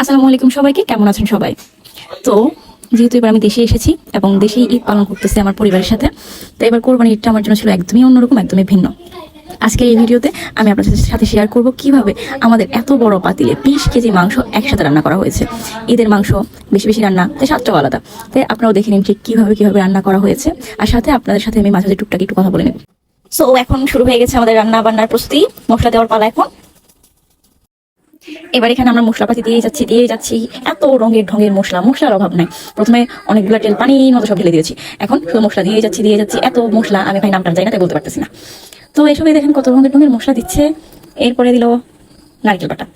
আসসালামু আলাইকুম সবাইকে, কেমন আছেন সবাই? তো, যেহেতু এবার আমি দেশে এসেছি এবং দেশেই ঈদ পালন করতেছি আমার পরিবারের সাথে, তো এবার কোরবানি ঈদটা আমার জন্য ছিল একদমই অন্যরকম, একদমই ভিন্ন। আজকের এই ভিডিওতে আমি আপনাদের সাথে শেয়ার করব কীভাবে আমাদের এত বড় পাতিলে বিশ কেজি মাংস একসাথে রান্না করা হয়েছে। ঈদের মাংস, বেশি বেশি রান্না তাই স্বাদটাও আলাদা। তাই আপনারাও দেখে নিন ঠিক কীভাবে কীভাবে রান্না করা হয়েছে। আর সাথে আপনাদের সাথে আমি মাঝে মাঝে টুকটাক একটু কথা বলে নেব। সো এখন শুরু হয়ে গেছে আমাদের রান্না বান্নার প্রস্তুতি, মশলা দেওয়ার পালা এখন। এবার এখানে আমরা মশলাপাতি দিয়ে যাচ্ছি দিয়ে যাচ্ছি। এত রঙের ঢঙের মশলা, মশলার অভাব নাই। প্রথমে অনেকগুলো তেল পানির মতো সব ঢেলে দিয়েছি। এখন শুধু মশলা দিয়ে যাচ্ছি দিয়ে যাচ্ছি। এত মশলা, আমি ভাই নামটা যাই না তাই বলতে পারতেছি না। তো এসবে দেখেন কত রঙের ঢঙের মশলা দিচ্ছে। এরপরে দিল নারকেল বাটা।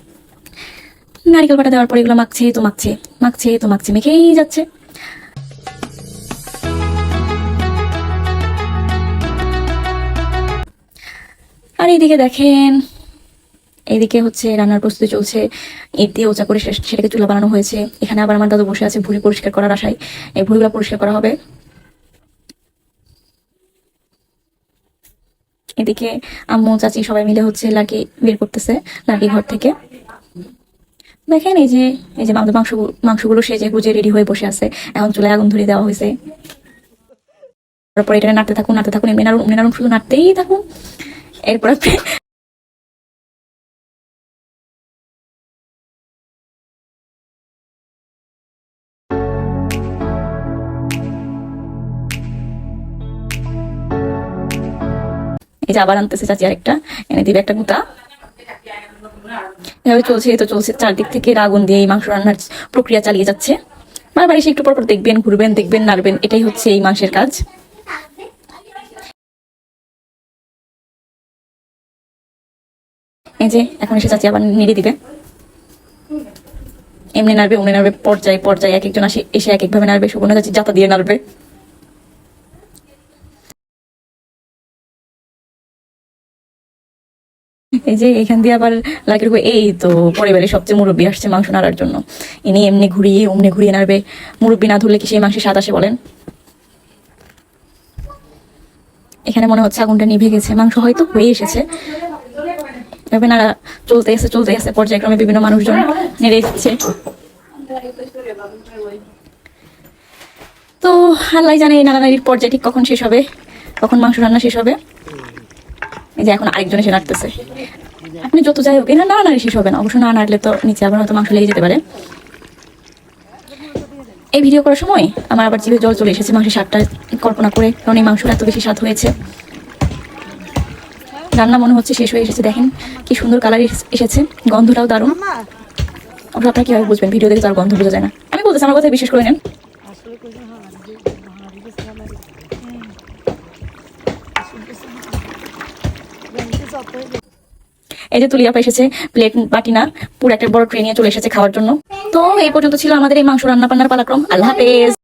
নারকেল বাটা দেওয়ার পরে এগুলো মাখছে, তো মাখছে মাখছে, তো মাখছে, মেখেই যাচ্ছে। আর এইদিকে দেখেন এইদিকে হচ্ছে রান্নার প্রস্তুতি চলছে, ইট দিয়ে ওচা করে সেটাকে চুলা বানানো হয়েছে। এখানে আবার আমার দাদু বসে আছে ভুড়ি পরিষ্কার করার আশায়। এই ভুড়িগুলো পরিষ্কার করা হবে। এদিকে আম্মু, চাচি সবাই মিলে হচ্ছে লাকি বের করতেছে, লাকি ঘর থেকে। দেখেন এই যে এই যে মাংস মাংসগুলো সেজে গুজে রেডি হয়ে বসে আছে, এখন চুলায় আগুন ধরিয়ে দেওয়া হয়েছে। তারপরে এটা নাড়তে থাকুন নাড়তে থাকুন, এমনি নাড়ুন শুধু নাড়তেই থাকুন। এরপরে এই যে আবার আনতেছে চাচি আরেকটা। এনে দিবে একটা গুতা। এভাবে চলছে তো চলছে। চারদিক থেকে আগুন দিয়ে এই মাংস রান্নার প্রক্রিয়া চালিয়ে যাচ্ছে। বারবার এসে একটু পর পর দেখবেন, ঘুরবেন, দেখবেন, নাড়বেন। এটাই হচ্ছে এই মাংসের কাজ। এই যে এখন এসে চাচি আবার নেড়ে দিবে। এমনি নাড়বে উমনি নাড়বে, পর্যায়ে পর্যায়ে এক একজন আসে, এসে এক একভাবে নাড়বে। সুবর্ণ চাচি জাতা দিয়ে নাড়বে। এই যে এখান দিয়ে আবার লাগে এই তো পরিবারের সবচেয়ে মুরব্বী আসছে মাংস নাড়ার জন্য। ইনি এমনি ঘুরিয়ে অমনি ঘুরিয়ে নাড়বে। মুরব্বী না ধরলে কি সেই মাংসের স্বাদ আসে বলেন? এখানে মনে হচ্ছে আগুনটা নিভে গেছে। মাংস হয়তো হয়ে এসেছে। এভাবে নাড়া চলতে গেছে চলতে গেছে পর্যায়ক্রমে বিভিন্ন মানুষজন নেড়ে দিচ্ছে। তো আল্লাহ জানে এই নাড়ানাড়ির পর্যায় ঠিক কখন শেষ হবে, কখন মাংস রান্না শেষ হবে। যে এখন আরেকজন এসে নাড়তেছে। আপনি যত যাই হোক এটা না নাড়ি শেষ হবে না। অবশ্য না নাড়লে তো নিচে আবার হয়তো মাংস লেগে যেতে পারে। এই ভিডিও করার সময় আমার আবার জিভে জল চলে এসেছে, মাংসের স্বাদটা কল্পনা করে কারণ এই মাংসটা এত বেশি স্বাদ হয়েছে। রান্না মনে হচ্ছে শেষ হয়ে এসেছে, দেখেন কি সুন্দর কালার এসেছে, গন্ধটাও দারুণ। অবশ্য আপনারা কীভাবে বুঝবেন? ভিডিও দেখে তো আর গন্ধ বোঝা যায় না। আমি বলতেছি, আমার কথা বিশ্বাস করে নেন। এই যে তুলিয়া এসেছে, প্লেট বাটি না, পুরো একটা বড় ট্রে নিয়ে চলে এসেছে খাওয়ার জন্য। তো এই পর্যন্ত ছিল আমাদের এই মাংস রান্না পান্নার পালাক্রম। আল্লাহ হাফেজ।